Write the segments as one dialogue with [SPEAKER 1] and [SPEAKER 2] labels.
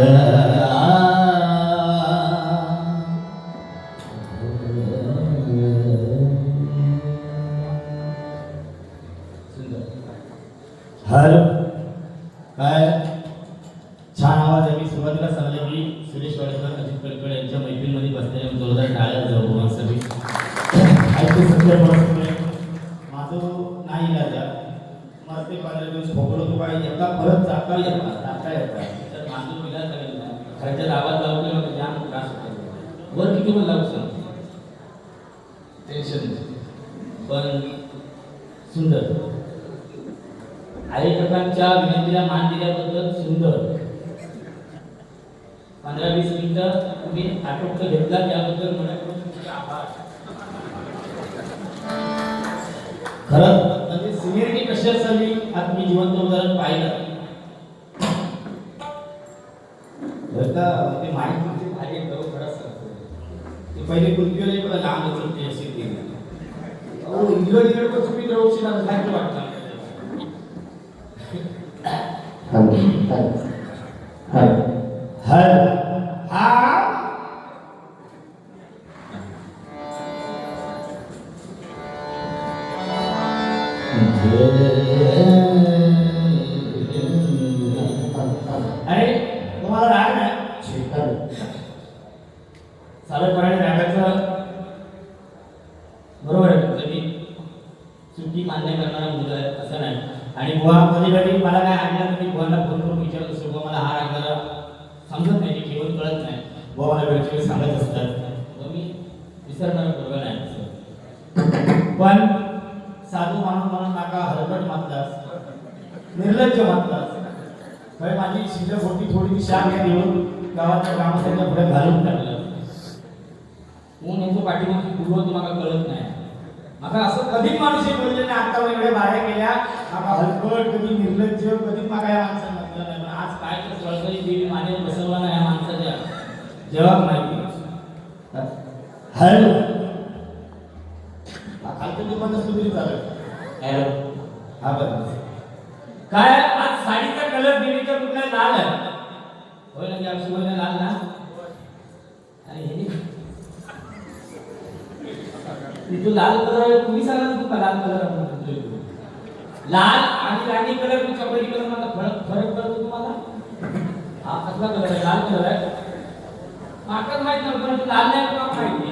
[SPEAKER 1] हर असं. टेन्शन पण सुंदर. आयोजकांच्या विनंतीला मान दिल्याबद्दल सुंदर. पंधरा वीस मिनिटं तुम्ही आटोक्त घेतला त्याबद्दल मनापासून तुमचे आभार. खरं म्हणजे सिनियरिटी कशी असावी आज मी जिवंत उदाहरण पाहिलं. बरं ते माहीत तुमची भाजी एकदम खरंच सांगतो ते पहिले कुलकीवर एक लहान होतं ते असे अहो पण तुम्ही वाटतं हर हा आहे देऊन गावाच्या ग्रामस्थांच्या पुढे घालून टाकलं. ऊन यांचं पाठीमागची पूर्व तुम्हाला कळत नाही. माका असं कधीच माणूस हे बोलले नाही आता एवढ्या बाऱ्या केल्या माका हलकट कधी निर्लज्ज माका या माणसानं म्हटलं नाही पण आज काय तर सळसळी देवी माने बसवला नाही या माणसाच्या. जवाब माहिती हॅलो. दुकान असतो तरी चालेल हॅलो. हा बरं. काय आज साडीचा कलर देवीचा कुठला लाल आहे? होय ना की आमची होय ना लाल ना? आणि हे तू लाल कलर तुम्ही सांगा ना लाल कलर म्हणतोय लाल आणि राणी कलर आणि चॉकलेटी कलरमध्ये फरक फरक कळतो तुम्हाला? हा कसला कलर आहे? लाल कलर आहे? माकड माहीत नव्हतं लाल नाही माहिती.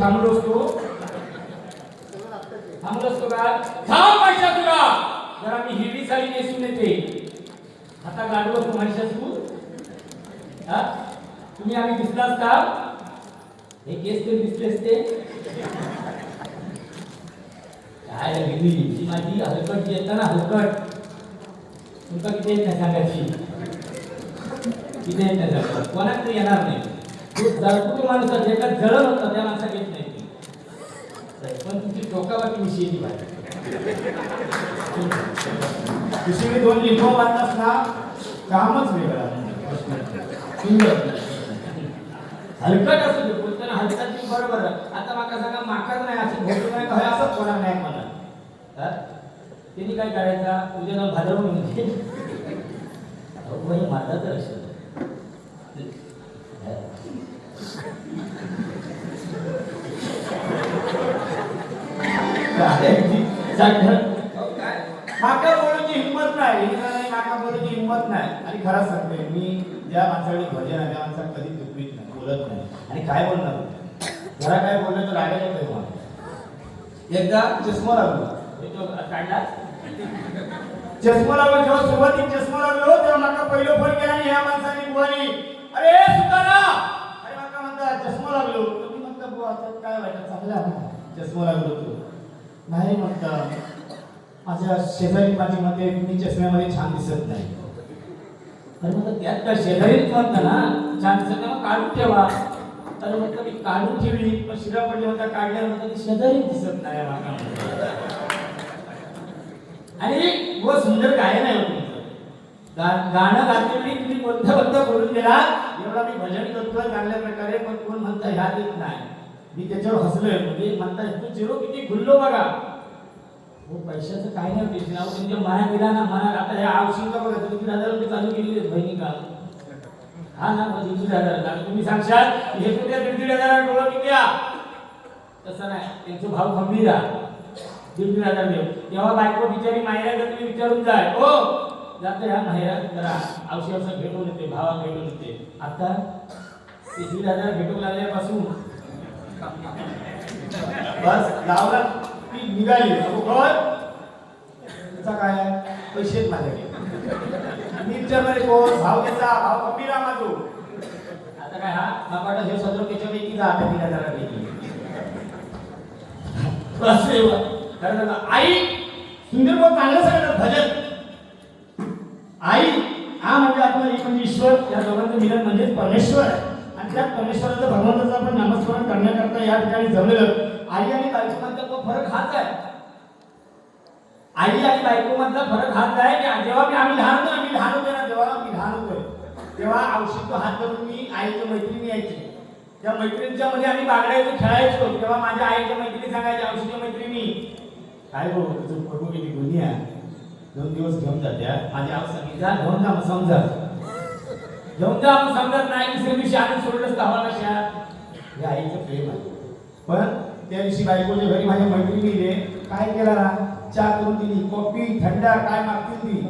[SPEAKER 1] थांबलो असतो. थांबलो असतो का? थांब महिषासुरा जरा मी हिरवी साडी नेसून येते. आता गाडलो असतो तू. हा? तुम्ही आम्ही दिसला असता हे केस ते दिसले असते. काय गेली ती माझी? हलकट जी येतं ना हलकट. तुमका किती येत नाही सांगायची? किती येत नाही सांगा कोणाच येणार नाही? तो माणसं जे काय जळत होतं त्या माणसा घेत नाही. पण तुमची टोकाबाकी विषयी ती भाजी दुसरी दोन लिंबू बांधलास ना कामच वेगळं सुंदर. हलकट असू दे बोलताना हलकट बी बरोबर आता माका सांगा माकाच नाही असं भेटू नाही काय असं कोणा नाही मला हा? त्यांनी काय करायचा? उद्या नाव भाजवून म्हणजे अहो बाई माझा तर असेल माका बोलायची हिंमत नाही. माका बोलायची हिंमत नाही. आणि खरंच सांगते मी ज्या माणसाकडे भजन आहे त्या माणसाला कधीच दुखवीत नाही बोलत नाही. आणि काय बोलणार जरा काय बोललं तर रागायला येतोय मला. एकदा चष्मा लागलो. हे काढला. चष्मा लागलो जेव्हा सुरुवातीत चष्मा लागलो तेव्हा माका पहिलं फोन केला आणि ह्या माणसाने बुवानी अरे सुतारा म्हणता चष्मा लागलो. तर मी म्हणता बुवा आता काय वाटत चांगला चष्मा लागलो तो. नाही म्हणता माझ्या शेजारी माझी मते मी चष्म्यामध्ये छान दिसत नाही. तर म्हणतात त्यात काय शेजारीच म्हणता ना छान दिसत नाही मग काढून ठेवा. तर म्हटलं मी काढून ठेवली पण शिरा पडली होता काढल्या ती शेजारी दिसत नाही. आणि व सुंदर काय नाही होती गाणं गातेवेळी तुम्ही कोणतं कोणतं बोलून गेला? एवढा मी भजन करतोय चांगल्या प्रकारे पण कोण म्हणता ह्या देत नाही. मी त्याच्यावर हसलोय. म्हणजे म्हणता तू चिरो किती खुल्लो बघा. हो पैशाचं काय नाही टेन्शन अहो तुमच्या मना गेला ना मना आता ह्या औषध बघा तुम्ही तीन हजार रुपये चालू केलेले बहिणी का? हा ना मग दीड हजार तुम्ही सांगशाल हे कुठे दीड दीड हजार डोळं किती तसं नाही. त्यांचे भाव खंबीर आहे दीड दीड हजार देऊ तेव्हा बायको बिचारी मायरा तुम्ही विचारून जाय. हो. जाते ह्या माहेरा जरा औषध औषध भेटून येते भावा भेटून येते. आता ते दीड हजार भेटू लागल्यापासून बस लावला ती निघाली. कोण? त्याचा काय आहे? पैसे आहेत माझ्याकडे. विचारणारे कोण? भाव त्याचा भाव कमी राहा माझो. आता काय हा? बापाटा हे सदर त्याच्यापैकी जा आता दीड हजारापैकी बस आई सुंदर चांगलं सांगतात भजन. आई हा म्हणजे आपला एक म्हणजे ईश्वर या दोघांचं मिलन म्हणजेच परमेश्वर आहे. आणि त्या परमेश्वराचं भगवंताचं आपण नामस्मरण करण्याकरता या ठिकाणी जमलेलं आई आणि बायकोमधला फरक हाच आहे. आई आणि बायकोमधला फरक हाच आहे की जेव्हा मी आम्ही लहान होतो आम्ही लहान होतो ना जेव्हा आम्ही लहान होतोय. तेव्हा औषध हात धरून मी आईच्या मैत्रिणी यायची. त्या मैत्रिणीच्या मध्ये आम्ही बागडायचो खेळायचो. तेव्हा माझ्या आईच्या मैत्रिणी सांगायच्या औषधी मैत्रिणी. काय बघू तुझं फोटो गेली दुनिया आहे. दोन दिवस घेऊन जात्या माझी आव सांगितली. घेऊन जा समजा घेऊन जा समजत नाही दुसऱ्या दिवशी आम्ही सोडलंच गावाला शाळा हे आईचं प्रेम आहे. पण त्या दिवशी बायकोच्या घरी माझ्या मैत्रिणीने काय केला ना चहा करून दिली कॉफी थंडा काय मागतील ती?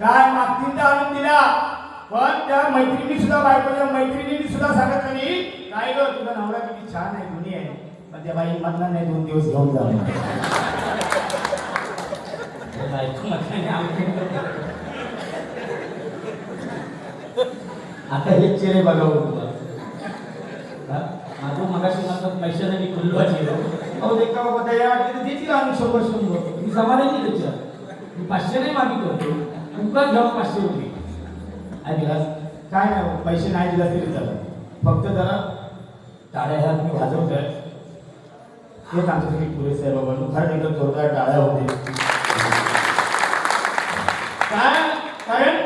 [SPEAKER 1] काय मागतील त्या आणून दिला. पण त्या मैत्रिणी सुद्धा बायकोच्या मैत्रिणींनी सुद्धा सांगितलं नाही. काय ग तुझा नवरा किती छान आहे गुन्हे आहे. पण त्या बाई म्हटला नाही दोन दिवस घेऊन जा म्हणून. बायको म्हटलं नाही, आमच्या- आता हे चेहरे बघावं तुला हा? माझं मगाशी म्हणतात पैशाने मी खुल्लो चेहरा अहो ते का बाबा त्या वाटते देतील आम्ही शंभर शंभर. मी समाधानी त्याच्या मी पाचशे नाही मागितलं तुमका घेऊन पाचशे होते. आणि दिलास काय नाही पैसे नाही दिला तरी चालत फक्त जरा टाळ्या ह्या तुम्ही वाजवताय. हेच आमच्यासाठी पुरेसे आहे बाबा. खरं एकदम जोरदार टाळ्या होते काय कारण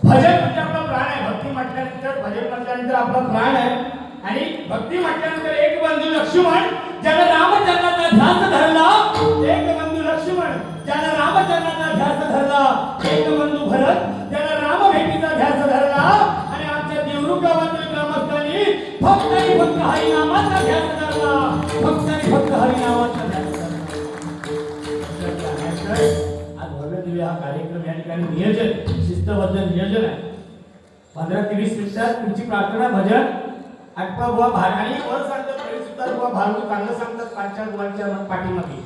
[SPEAKER 1] भजन म्हणजे आपला प्राण आहे. भक्ती म्हटल्यानंतर भजन म्हटल्यानंतर आपला प्राण आहे. आणि भक्ती म्हटल्यानंतर एक बंधू लक्ष्मण ज्याला रामचंद्राचा ध्यास धरला एक ठिकाणी नियोजन शिस्तबद्ध नियोजन आहे. पंधरा तीस मिनिटात तुमची प्रार्थना भजन आठवा बुवा भार आणि वर सांगतात तरी सुद्धा बुवा भारूड चांगलं सांगतात पाचच्या बुवांच्या पाठीमागे.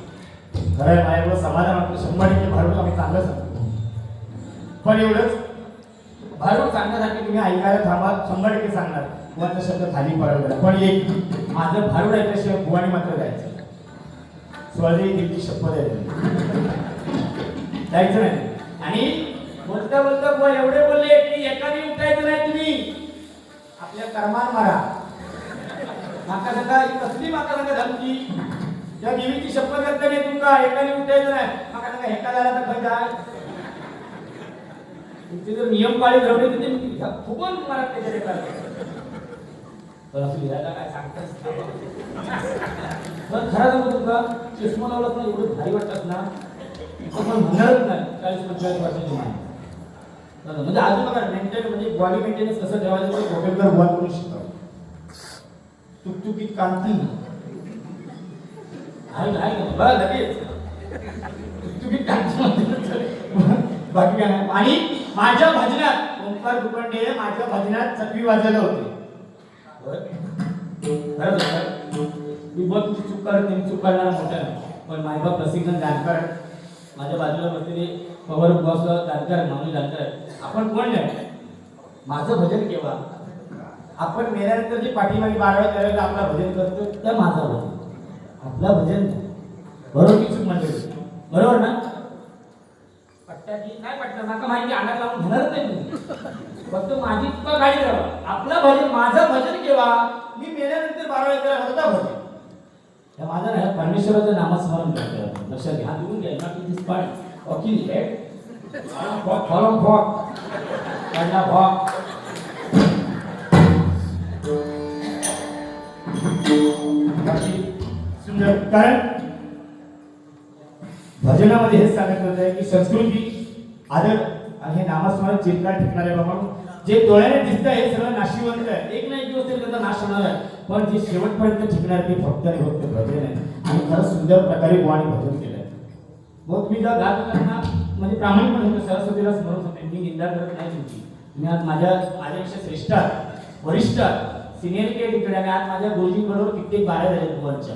[SPEAKER 1] खरं आहे माझ्याकडं समाधान वाटतं. शंभर टक्के आम्ही चांगलं सांगतो. पण एवढंच भारूड सांगण्यासाठी तुम्ही ऐकायला थांबा शंभर टक्के सांगणार. बुवाचा शब्द खाली पडवला पण एक माझं भारूड ऐकल्याशिवाय बुवानी मात्र जायचं. स्वदेवी देवी शपथ आहे. जायचं नाही. आणि बोलता बोलता एवढे बोलले की एकाने उठायचं नाही तुम्ही. आपल्या कर्मान मारा. माका नका कसली माका नका धमकी त्या देवीची शपथ करता नाही तुमका एकाने उठायचं नाही. माका नका हेका झाला तर खय काय? तुमचे जर नियम पाळले रवले तर ते फुगून त्याच्या रेखा असं लिहायला काय सांगताच पण खरं सांगू तुमका चष्मा लावला ना एवढं भारी वाटतात ना. पण म्हणणारच नाही काहीच पंचायत वर्षाची माणसं. म्हणजे अजून बघा मेंटेन म्हणजे बॉडी मेंटेनन्स कसं ठेवायचं ते कोपेकर बुवा करून शिकवतो तुकतुकीत कांती. आहे आहे बघा लगेच. तुकतुकीत कांती बाकी काय नाही. आणि माझ्या भजनात ओंकार दुपंडे माझ्या भजनात चकवी वाजायला होते. खरंच मी बघ तुझी चूक करत नाही चूक करणारा मोठा पण मायबाप प्रसिद्ध जानकर माझ्या बाजूला बसलेले पवार बॉस जानकर माणूस जानकर आपण कोण नाही माझं भजन केव्हा आपण मेल्यानंतर जे पाठीमागे बाराव्या तेराव्याला आपला भजन करतो त्या माझा भजन. आपला भजन बरोबर की चूक म्हणजे बरोबर ना? पट्ट्याची नाही पट्ट्या नाका माहिती अंगात लावून घेणार नाही फक्त माझी चुका गाडी राहा आपलं भजन माझं भजन केव्हा मी मेल्यानंतर बाराव्या तेराव्या होता भजन या माझ्या नाही परमेश्वराचं नामस्मरण करतो लक्षात घ्या. देऊन घ्या. ना की स्पॉट वकील फॉक फॉलो फॉक काढला फॉक सुंदर. कारण भजनामध्ये हेच सांगितलं आहे की संस्कृती आदर आणि हे नामस्मरण चिरकाल टिकणारे बाबा जे डोळ्याने दिसत आहे हे सगळं नाशिवंत आहे. एक ना एक दिवस तरी त्याचा नाश होणार आहे. पण जे शेवटपर्यंत टिकणार ते फक्त आणि फक्त भजन आहे. आणि खरंच सुंदर प्रकारे गोवाने भजन केलं आहे मग मी जर गात करताना म्हणजे प्रामाणिकपणे म्हणतो, सरस्वतीला स्मरण होते. मी निंदा करत नाही तुमची. तुम्ही आज माझ्या माझ्यापेक्षा श्रेष्ठ आहात, वरिष्ठ सिनियरिटी के तिकडे आणि आज माझ्या गुरुजींबरोबर कित्येक बाहेर झाल्या गुवांच्या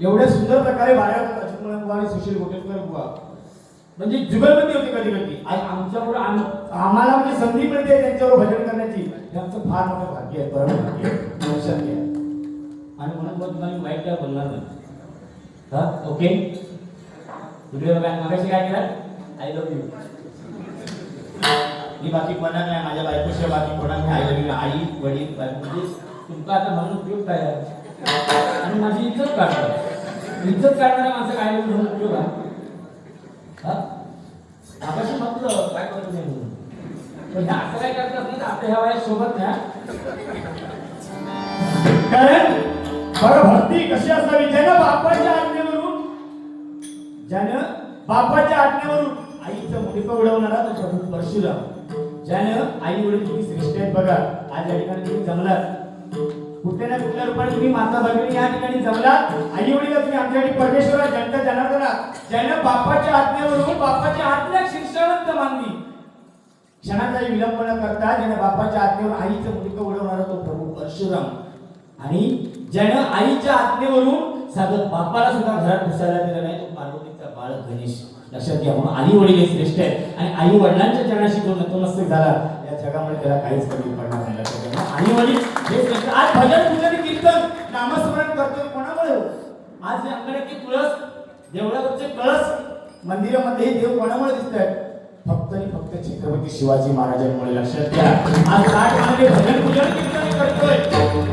[SPEAKER 1] एवढ्या सुंदर प्रकारे बाहेर होतात. मुळे बुवा आणि सुशील गोटेलकर बुवा. म्हणजे जुगलबंदी होती कधी कधी. आज आमच्याबरोबर आम्हाला म्हणजे संधी मिळते त्यांच्यावर भजन करण्याची. हे आमचं फार मोठं भाग्य आहे परम भाग्य आहे लक्षात घ्या आणि म्हणून मग तुम्हाला मी वाईट काय बोलणार नाही. हा ओके? इकडे बघा काय केलं? आय लव्ह यू मी बाकी कोणा नाही माझ्या बायकोशिवाय बाकी कोणा नाही. आय लव्ह यू आई वडील बायको. म्हणजे तुमचा आता म्हणून उपयोग काय आणि माझी इज्जत काढणार इज्जत काढणाऱ्या माझं काय म्हणून उपयोग आहे? आकाशी म्हटलं काय करतो नाही म्हणून? पण ह्या असं काय करतात नाही तर आपल्या ह्या वयात सोबत नाही कारण बरं भक्ती कशी असावी? ज्यानं बापाच्या आज्ञेवरून ज्यानं बापाच्या आज्ञेवरून आईचं मुलीपं उडवणारा तो प्रभू परशुराम. ज्यानं आई वडील तुम्ही श्रेष्ठ आहेत बघा. आज या ठिकाणी तुम्ही जमलात कुठल्या ना कुठल्या रूपाने तुम्ही माता भगिनी या ठिकाणी जमलात आई वडील तुम्ही आमच्याकडे परमेश्वरा जनता जनार्दना ज्यानं बापाच्या आज्ञेवरून बापाच्या आज्ञा शिक्षणांत मानली. क्षणाचाही विलंब न करता ज्याने बापाच्या आज्ञेवर आईचं मुलगा उडवणारा तो प्रभू परशुराम. आणि ज्यानं आईच्या आज्ञेवरून साधं बापाला सुद्धा घरात घुसायला दिलं नाही तो पार्वतीचा बाळ गणेश. लक्षात घ्या म्हणून आई वडील हे श्रेष्ठ आहे आणि आई वडिलांच्या चरणाशी जो नतमस्तक झाला. या जगामध्ये त्याला काहीच कमी पडणार आणि म्हणजे हे श्रेष्ठ आज भजन पूजन कीर्तन नामस्मरण करतोय कोणामुळे हो? आज हे की तुळस देवळाचे कळस मंदिरामध्ये हे देव कोणामुळे दिसत आहेत फक्त आणि फक्त छत्रपती शिवाजी महाराजांमुळे लक्षात घ्या. आज लाट मागे भजन पूजन कीर्तन करतोय.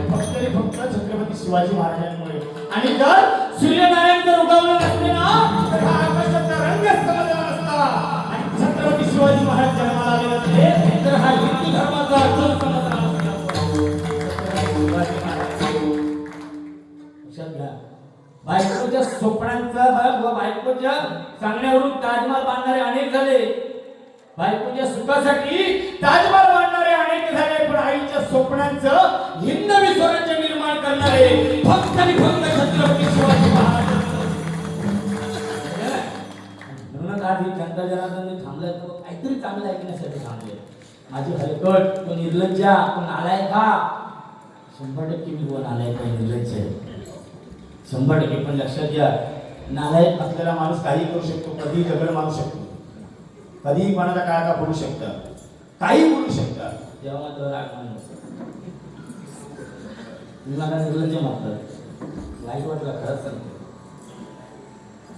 [SPEAKER 1] फक्त आणि फक्त छत्रपती शिवाजी महाराजांमुळे हो. आणि जर सूर्यनारायण जर उगवलं नसते ना तर हा आकाशाचा रंग समजला नसता. आणि छत्रपती शिवाजी महाराज जन्माला आले नसते तर हा हिंदू धर्माचा अर्थ बायकोच्या स्वप्नांचा भाग व बायकोच्या सांगण्यावरून ताजमहाल बांधणारे अनेक झाले. बायकोच्या सुखासाठी ताजमहाल बांधणारे अनेक झाले पण आईच्या स्वप्नांचं हिंदवी स्वराज्य निर्माण करणारे फक्त आणि फक्त छत्रपती शिवाजी महाराज म्हणूनच आज ही जनता जनार्दन थांबलाय तर काहीतरी चांगलं ऐकण्यासाठी थांबले माझी हलकट तो निर्लज्जा तो नालायका. शंभर टक्के मी कोण आलाय का निर्लज्ज आहे. शंभर टक्के. पण लक्षात घ्या नालायक असलेला माणूस काही करू शकतो कधी दगड मारू शकतो. कधीही कोणाला काय का बोलू शकतं. काही बोलू शकतं. जेव्हा मात्र आठवण मी मला निर्लज्ज मारतात. वाईट वाटलं खरंच सांगतो.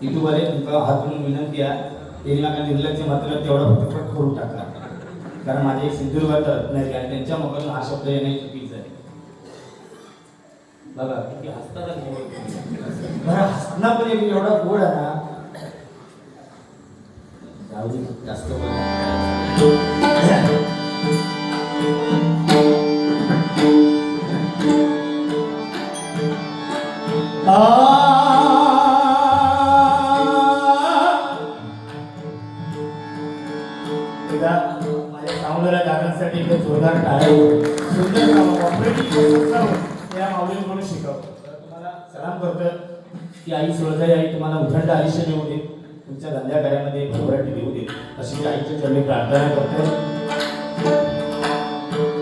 [SPEAKER 1] युट्यूबवाले तुमका हात म्हणून विनंती आहे त्यांनी मला निर्लज्ज मात्र तेवढा फटफट करून टाकला कारण माझे एक सिंधुदुर्गात रत्न आहे आणि त्यांच्या मुखातून हा शब्द येणे बघा किती बरं हसणं पण एक एवढा गोड आहे ना. जाऊ जास्त माझ्या सावलेल्या जागांसाठी एक जोरदार टाळ्या सुंदर काम ऑपरेटिंग त्या माऊली म्हणून शिकवतो तर तुम्हाला सलाम करतो की आई सुळजाई आई तुम्हाला उथंड आयुष्य देऊ दे. तुमच्या धंद्या कार्यामध्ये भरभराटी देऊ दे. अशी मी आईच्या चरणी प्रार्थना करतो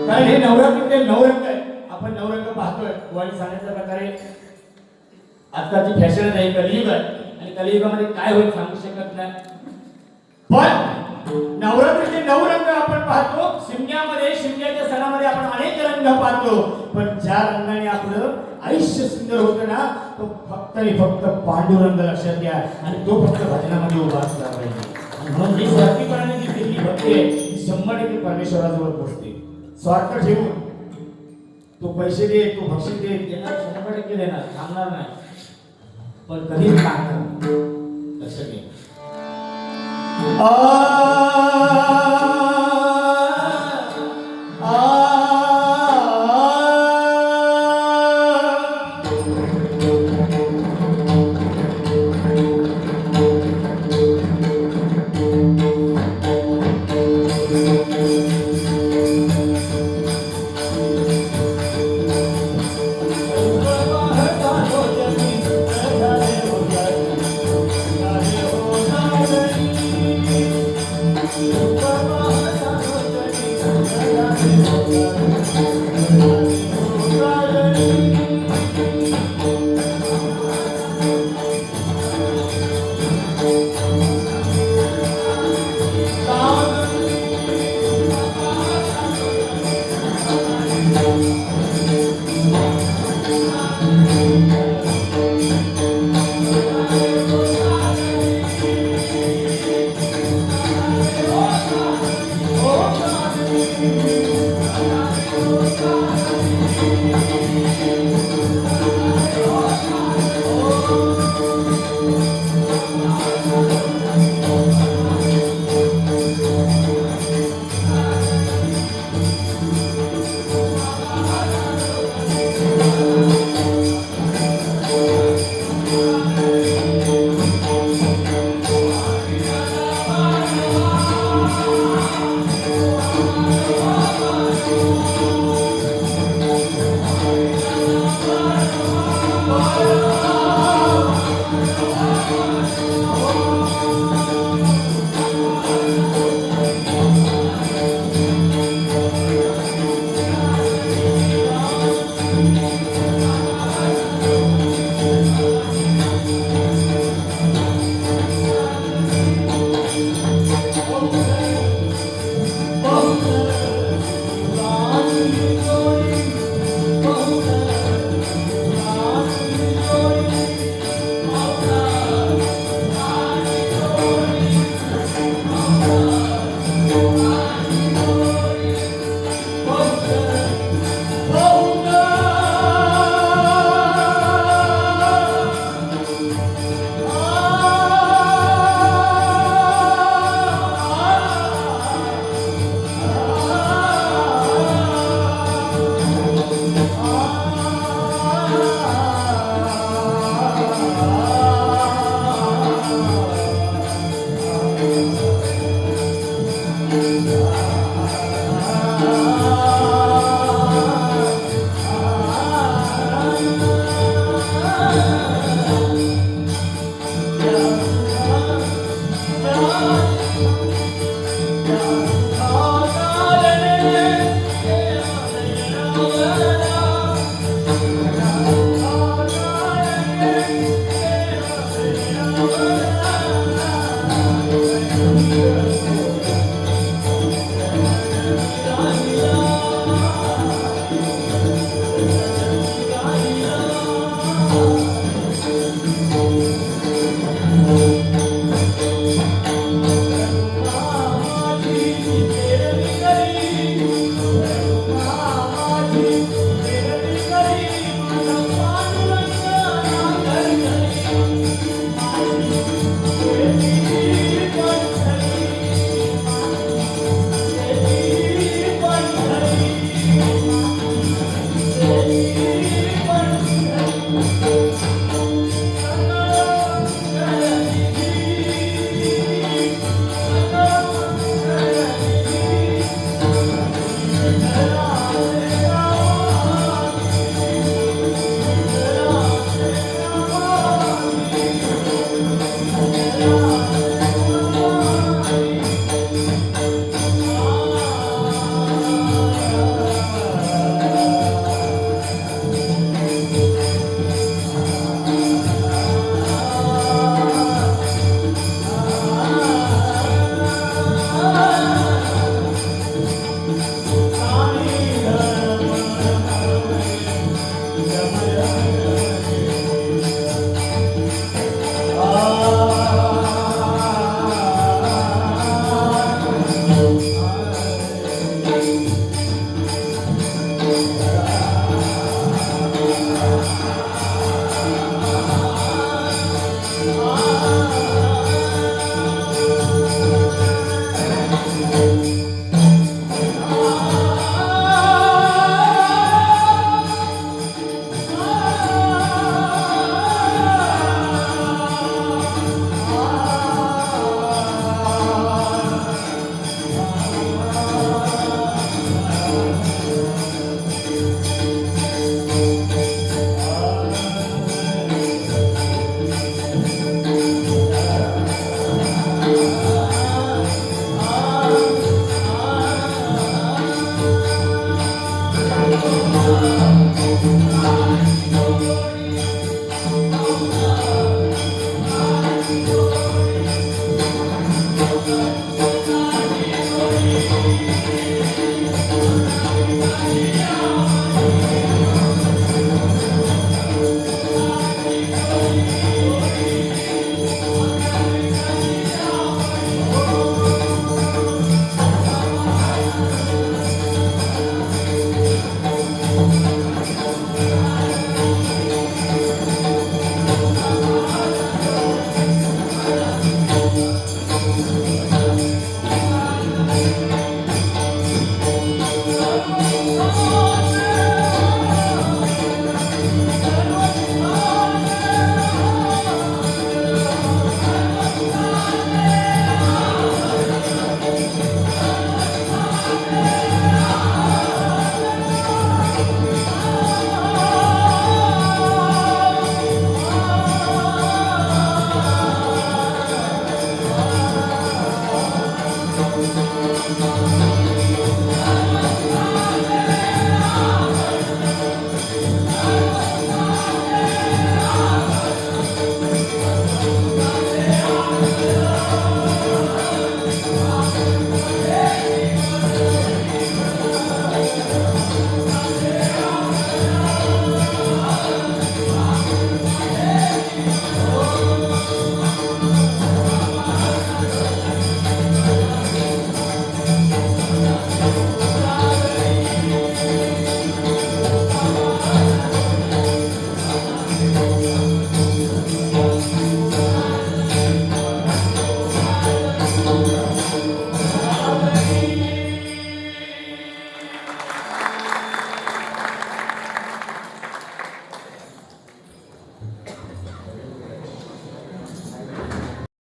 [SPEAKER 1] कारण हे नवरंग नवरंग आहे. आपण नवरंग पाहतोय. वाणी सांगितल्या प्रकारे आजकालची फॅशन आहे कलियुग आहे. आणि कलियुगामध्ये काय होईल सांगू शकत नाही. पण नवरात्रीचे नऊ रंग आपण पाहतो. शिमग्यामध्ये शिमग्याच्या सणामध्ये आपण अनेक रंग पाहतो. पण ज्या रंगाने आपलं आयुष्य सुंदर होतं ना तो फक्त आणि फक्त पांडुरंग लक्षात घ्या. आणि तो फक्त भजनामध्ये उभा असला पाहिजे. म्हणून जी स्वार्थीपणाने जी भक्ती आहे शंभर टक्के परमेश्वराजवळ पोचते. स्वार्थ ठेवून तो पैसे दे तो भक्षी दे देणार शंभर टक्के देणार थांबणार नाही. पण कधीच सांगणार लक्षात घ्या.
[SPEAKER 2] Oh.